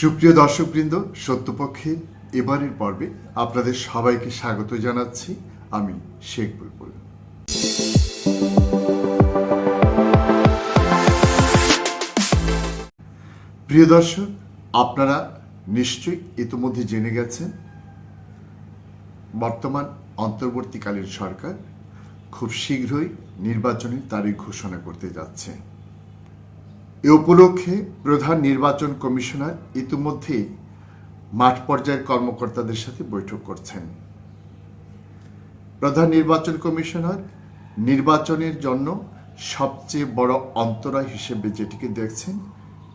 সুপ্রিয় দর্শকবৃন্দ সত্যপক্ষের এবারের পর্বে আপনাদের সবাইকে স্বাগত জানাচ্ছি। আমি শেখ বুলবুল। প্রিয় দর্শক, আপনারা নিশ্চয়ই ইতিমধ্যে জেনে গেছেন, বর্তমান অন্তর্বর্তীকালীন সরকার খুব শীঘ্রই নির্বাচনের তারিখ ঘোষণা করতে যাচ্ছে। এ উপলক্ষে প্রধান নির্বাচন কমিশনার ইতিমধ্যে মাঠ পর্যায়ের কর্মকর্তাদের সাথে বৈঠক করছেন। প্রধান নির্বাচন কমিশনার নির্বাচনের জন্য সবচেয়ে বড় অন্তরায় হিসেবে যেটিকে দেখছেন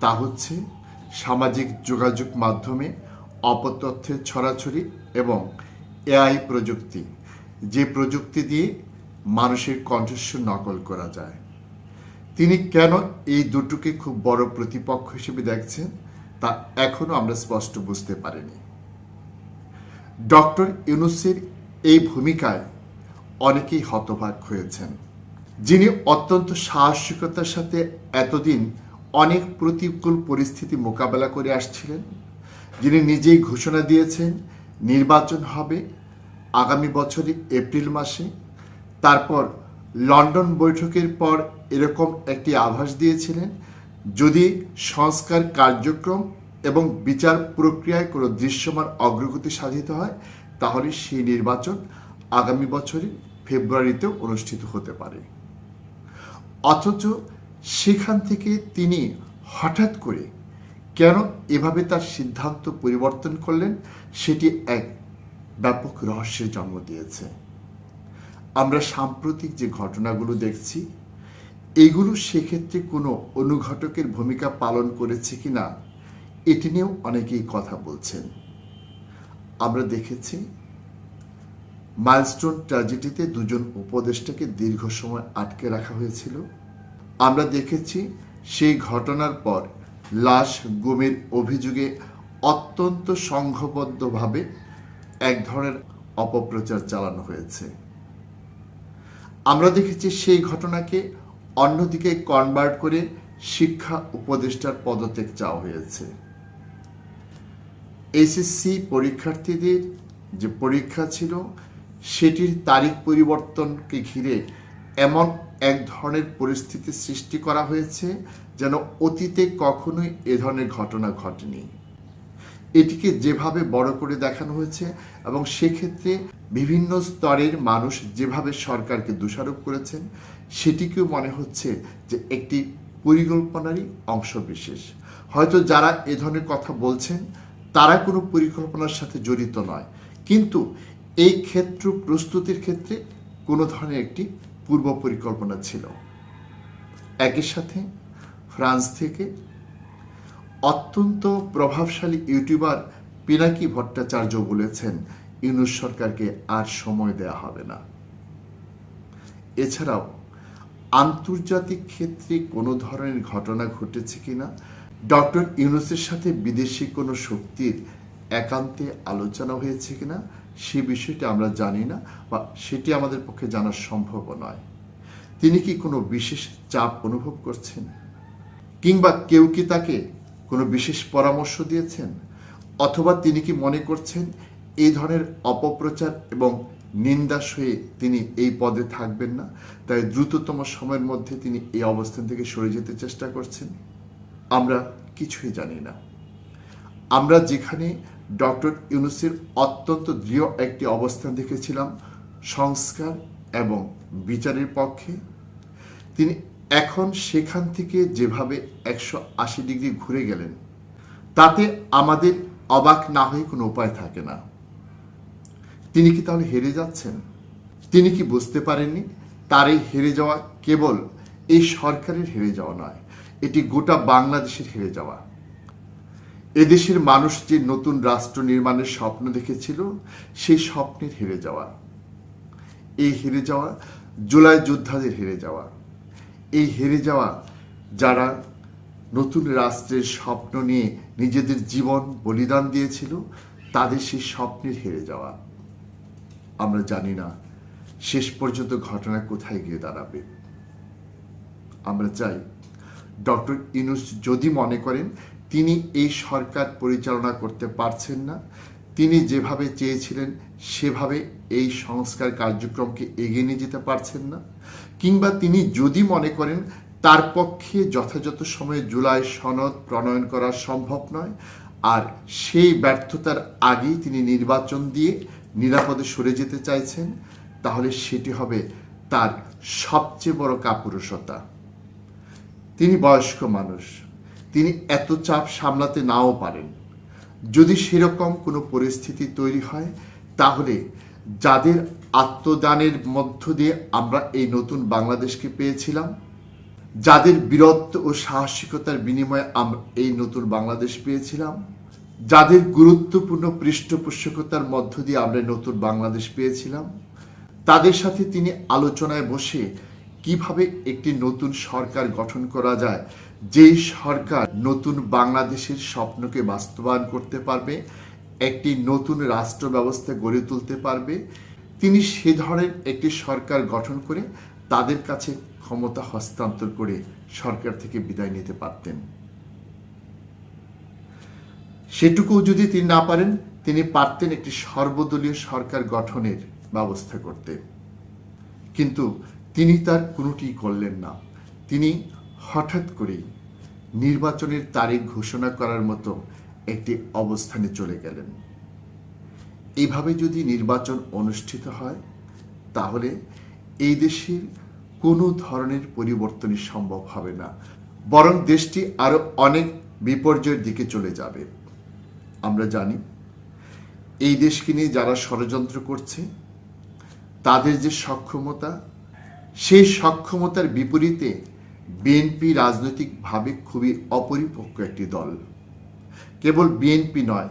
তা হচ্ছে সামাজিক যোগাযোগ মাধ্যমে অপতথ্যের ছড়াছড়ি এবং এআই প্রযুক্তি, যে প্রযুক্তি দিয়ে মানুষের কণ্ঠস্বর নকল করা যায়। তিনি কেন এই দুটোকে খুব বড় প্রতিপক্ষ হিসেবে দেখছেন তা এখনও আমরা স্পষ্ট বুঝতে পারিনি। ডক্টর ইউনুসের এই ভূমিকায় অনেকেই হতভাগ হয়েছেন, যিনি অত্যন্ত সাহসিকতার সাথে এতদিন অনেক প্রতিকূল পরিস্থিতি মোকাবেলা করে আসছিলেন, যিনি নিজেই ঘোষণা দিয়েছেন নির্বাচন হবে আগামী বছরের এপ্রিল মাসে, তারপর লন্ডন বৈঠকের পর এরকম একটি আভাস দিয়েছিলেন, যদি সংস্কার কার্যক্রম এবং বিচার প্রক্রিয়ায় কোনো দৃশ্যমান অগ্রগতি সাধিত হয়, তাহলে সেই নির্বাচন আগামী বছরের ফেব্রুয়ারিতেও অনুষ্ঠিত হতে পারে। অথচ সেখান থেকে তিনি হঠাৎ করে কেন এভাবে তার সিদ্ধান্ত পরিবর্তন করলেন, সেটি এক ব্যাপক রহস্যের জন্ম দিয়েছে। আমরা সাম্প্রতিক যে ঘটনাগুলো দেখছি, এগুলো সেক্ষেত্রে কোনো অনুঘটকের ভূমিকা পালন করেছে কিনা, এটি নিয়েও অনেকেই কথা বলছেন। আমরা দেখেছি, মাইলস্টোন ট্র্যাজেডিতে দুজন উপদেষ্টাকে দীর্ঘ সময় আটকে রাখা হয়েছিল। আমরা দেখেছি, সেই ঘটনার পর লাশ গুমের অভিযোগে অত্যন্ত সংঘবদ্ধভাবে এক ধরনের অপপ্রচার চালানো হয়েছে। আমরা দেখেছি সেই ঘটনাকে অন্যদিকে কনভার্ট করে শিক্ষা উপদেষ্টার পদত্যাগ চাওয়া হয়েছে। এসএসসি পরীক্ষার্থীদের যে পরীক্ষা ছিল, সেটির তারিখ পরিবর্তনকে ঘিরে এমন এক ধরনের পরিস্থিতি সৃষ্টি করা হয়েছে যেন অতীতে কখনোই এ ধরনের ঘটনা ঘটেনি। এটিকে যেভাবে বড় করে দেখানো হয়েছে এবং সেক্ষেত্রে বিভিন্ন স্তরের মানুষ যেভাবে সরকারকে দোষারোপ করেছেন, সেটিকেও মনে হচ্ছে যে একটি পরিকল্পনারই অংশ বিশেষ। হয়তো যারা এ ধরনের কথা বলছেন, তারা কোনো পরিকল্পনার সাথে জড়িত নয়। কিন্তু এই ক্ষেত্র প্রস্তুতির ক্ষেত্রে কোনো ধরনের একটি পূর্ব পরিকল্পনা ছিল। একই সাথে ফ্রান্স থেকে অত্যন্ত প্রভাবশালী ইউটিউবার পিনাকি ভট্টাচার্য বলেছেন, ইউনুস সরকারকে আর সময় দেয়া হবে না। এছাড়াও, আন্তর্জাতিক ক্ষেত্রে কোনো ধরনের ঘটনা ঘটেছে কিনা ডক্টর ইউনুসের সাথে বিদেশি কোনো শক্তির একান্তে আলোচনা হয়েছে কিনা সে বিষয়টি আমরা জানি না বা সেটি আমাদের পক্ষে জানা সম্ভব নয়। তিনি কি কোনো বিশেষ চাপ অনুভব করছেন? কিংবা কেউ কি তাকে কোনো বিশেষ পরামর্শ দিয়েছেন? অথবা তিনি কি মনে করছেন এই ধরনের অপপ্রচার এবং নিন্দা হয়ে তিনি এই পদে থাকবেন না? তাই দ্রুততম সময়ের মধ্যে তিনি এই অবস্থান থেকে সরে যেতে চেষ্টা করছেন। আমরা কিছুই জানি না। আমরা যেখানে ডক্টর ইউনুসের অত্যন্ত দৃঢ় একটি অবস্থান দেখেছিলাম, সংস্কার এবং বিচারের পক্ষে। তিনি এখন সেখান থেকে যেভাবে একশো আশি ডিগ্রি ঘুরে গেলেন, তাতে আমাদের অবাক না হয়ে কোনো উপায় থাকে না। তিনি কি তাহলে হেরে যাচ্ছেন? তিনি কি বুঝতে পারেননি? তার এই হেরে যাওয়া কেবল এই সরকারের হেরে যাওয়া নয়, এটি গোটা বাংলাদেশের হেরে যাওয়া। এদেশের মানুষ যে নতুন রাষ্ট্র নির্মাণের স্বপ্ন দেখেছিল, সেই স্বপ্নের হেরে যাওয়া। এই হেরে যাওয়া জুলাই যোদ্ধাদের হেরে যাওয়া। এই হেরে যাওয়া যারা নতুন রাষ্ট্রের স্বপ্ন নিয়ে নিজেদের জীবন বলিদান দিয়েছিল, তাদের সেই স্বপ্নের হেরে যাওয়া। আমরা জানি না শেষ পর্যন্ত ঘটনা কোথায় গিয়ে দাঁড়াবে। আমরা চাই ডক্টর ইনুস যদি মনে করেন, তিনি এই সরকার পরিচালনা করতে পারছেন না, তিনি যেভাবে চেয়েছিলেন, সেভাবে এই সংস্কার কার্যক্রমকে এগিয়ে নিয়ে যেতে পারছেন না। কিংবা তিনি যদি মনে করেন তার পক্ষে যথাযথ সময়ে জুলাই সনদ প্রণয়ন করা সম্ভব নয়, আর সেই ব্যর্থতার আগেই তিনি নির্বাচন দিয়ে নিরাপদে সরে যেতে চাইছেন, তাহলে সেটি হবে তার সবচেয়ে বড় কাপুরুষতা। তিনি বয়স্ক মানুষ, তিনি এত চাপ সামলাতে নাও পারেন। যদি সেরকম কোনো পরিস্থিতি তৈরি হয়, তাহলে যাদের আত্মদানের মধ্য দিয়ে আমরা এই নতুন বাংলাদেশকে পেয়েছিলাম, যাদের বীরত্ব ও সাহসিকতার বিনিময়ে আমরা এই নতুন বাংলাদেশ পেয়েছিলাম, যাদের গুরুত্বপূর্ণ পৃষ্ঠপোষকতার মধ্য দিয়ে আমরা নতুন বাংলাদেশ পেয়েছিলাম, তাদের সাথে তিনি আলোচনায় বসে কীভাবে একটি নতুন সরকার গঠন করা যায়, যেই সরকার নতুন বাংলাদেশের স্বপ্নকে বাস্তবায়ন করতে পারবে একটি নতুন রাষ্ট্র ব্যবস্থা গড়ে তুলতে পারবে। তিনি সে ধরনের একটি সরকার গঠন করে তাদের কাছে ক্ষমতা হস্তান্তর করে সরকার থেকে বিদায় নিতে পারতেন। সেটুকুও যদি তিনি না পারেন, তিনি পারতেন একটি সর্বদলীয় সরকার গঠনের ব্যবস্থা করতে। কিন্তু তিনি তার কোনোটি করলেন না। তিনি হঠাৎ করেই নির্বাচনের তারিখ ঘোষণা করার মতো একটি অবস্থানে চলে গেলেন। এইভাবে যদি নির্বাচন অনুষ্ঠিত হয়, তাহলে এই দেশের কোনো ধরনের পরিবর্তনই সম্ভব হবে না। বরং দেশটি আরও অনেক বিপর্যয়ের দিকে চলে যাবে। আমরা জানি, এই দেশকে নিয়ে যারা ষড়যন্ত্র করছে, তাদের যে সক্ষমতা, সেই সক্ষমতার বিপরীতে বিএনপি রাজনৈতিকভাবে খুবই অপরিপক্ক একটি দল। কেবল বিএনপি নয়,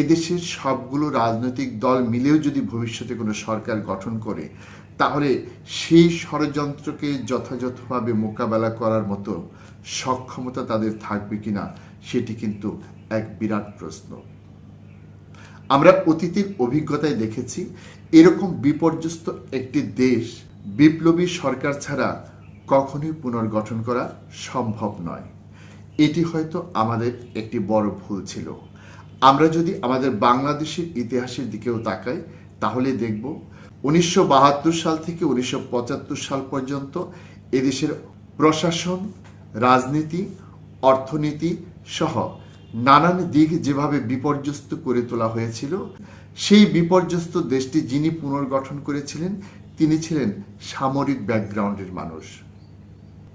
এদেশের সবগুলো রাজনৈতিক দল মিলেও যদি ভবিষ্যতে কোনো সরকার গঠন করে, তাহলে সেই ষড়যন্ত্রকে যথাযথভাবে মোকাবেলা করার মতো সক্ষমতা তাদের থাকবে কিনা, সেটি কিন্তু এক বিরাট প্রশ্ন। আমরা অতীতের অভিজ্ঞতায় দেখেছি, এরকম বিপর্যস্ত একটি দেশ বিপ্লবী সরকার ছাড়া কখনোই পুনর্গঠন করা সম্ভব নয়। এটি হয়তো আমাদের একটি বড় ভুল ছিল। আমরা যদি আমাদের বাংলাদেশের ইতিহাসের দিকেও তাকাই, তাহলে দেখব উনিশশো বাহাত্তর সাল থেকে উনিশশো পঁচাত্তর সাল পর্যন্ত এদেশের প্রশাসন, রাজনীতি, অর্থনীতি সহ নানান দিক যেভাবে বিপর্যস্ত করে তোলা হয়েছিল, সেই বিপর্যস্ত দেশটি যিনি পুনর্গঠন করেছিলেন, তিনি ছিলেন সামরিক ব্যাকগ্রাউন্ডের মানুষ।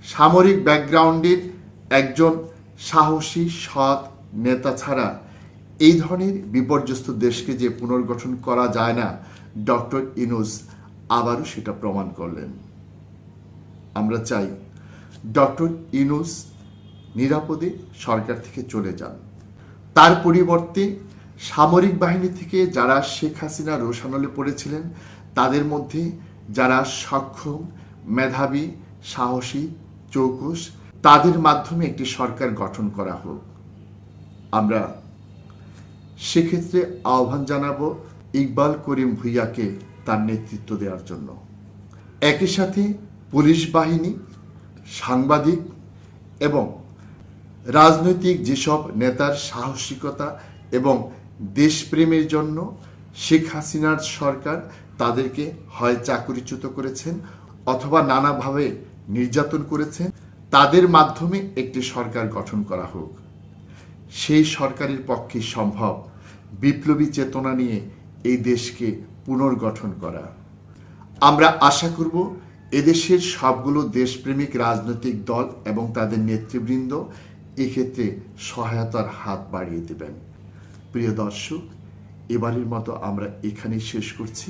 সামরিক ব্যাকগ্রাউন্ডের একজন সাহসী, সৎ নেতা ছাড়া এই ধরনের বিপর্যস্ত দেশকে যে পুনর্গঠন করা যায় না, ডক্টর ইনুস আবারও সেটা প্রমাণ করলেন। আমরা চাই ডক্টর ইনুস নিরাপদে সরকার থেকে চলে যান। তার পরিবর্তে সামরিক বাহিনী থেকে যারা শেখ হাসিনা রোশানলে পড়েছিলেন, তাদের মধ্যে যারা সক্ষম, মেধাবী, সাহসী চৌকুশ তাদের মাধ্যমে একটি সরকার গঠন করা হোক। আমরা সেক্ষেত্রে আহ্বান জানাব ইকবাল করিম ভুইয়াকে তার নেতৃত্ব দেওয়ার জন্য। একই সাথে পুলিশ বাহিনী, সাংবাদিক এবং রাজনৈতিক যেসব নেতার সাহসিকতা এবং দেশপ্রেমের জন্য শেখ হাসিনার সরকার তাদেরকে হয় চাকরিচ্যুত করেছেন অথবা নানাভাবে নির্যাতন করেছেন তাদের মাধ্যমে একটি সরকার গঠন করা হোক। সেই সরকারের পক্ষে সম্ভব বিপ্লবী চেতনা নিয়ে এই দেশকে পুনর্গঠন করা। আমরা আশা করব এদেশের সবগুলো দেশপ্রেমিক রাজনৈতিক দল এবং তাদের নেতৃবৃন্দ এক্ষেত্রে সহায়তার হাত বাড়িয়ে দেবেন। প্রিয় দর্শক, এবারের মতো আমরা এখানেই শেষ করছি।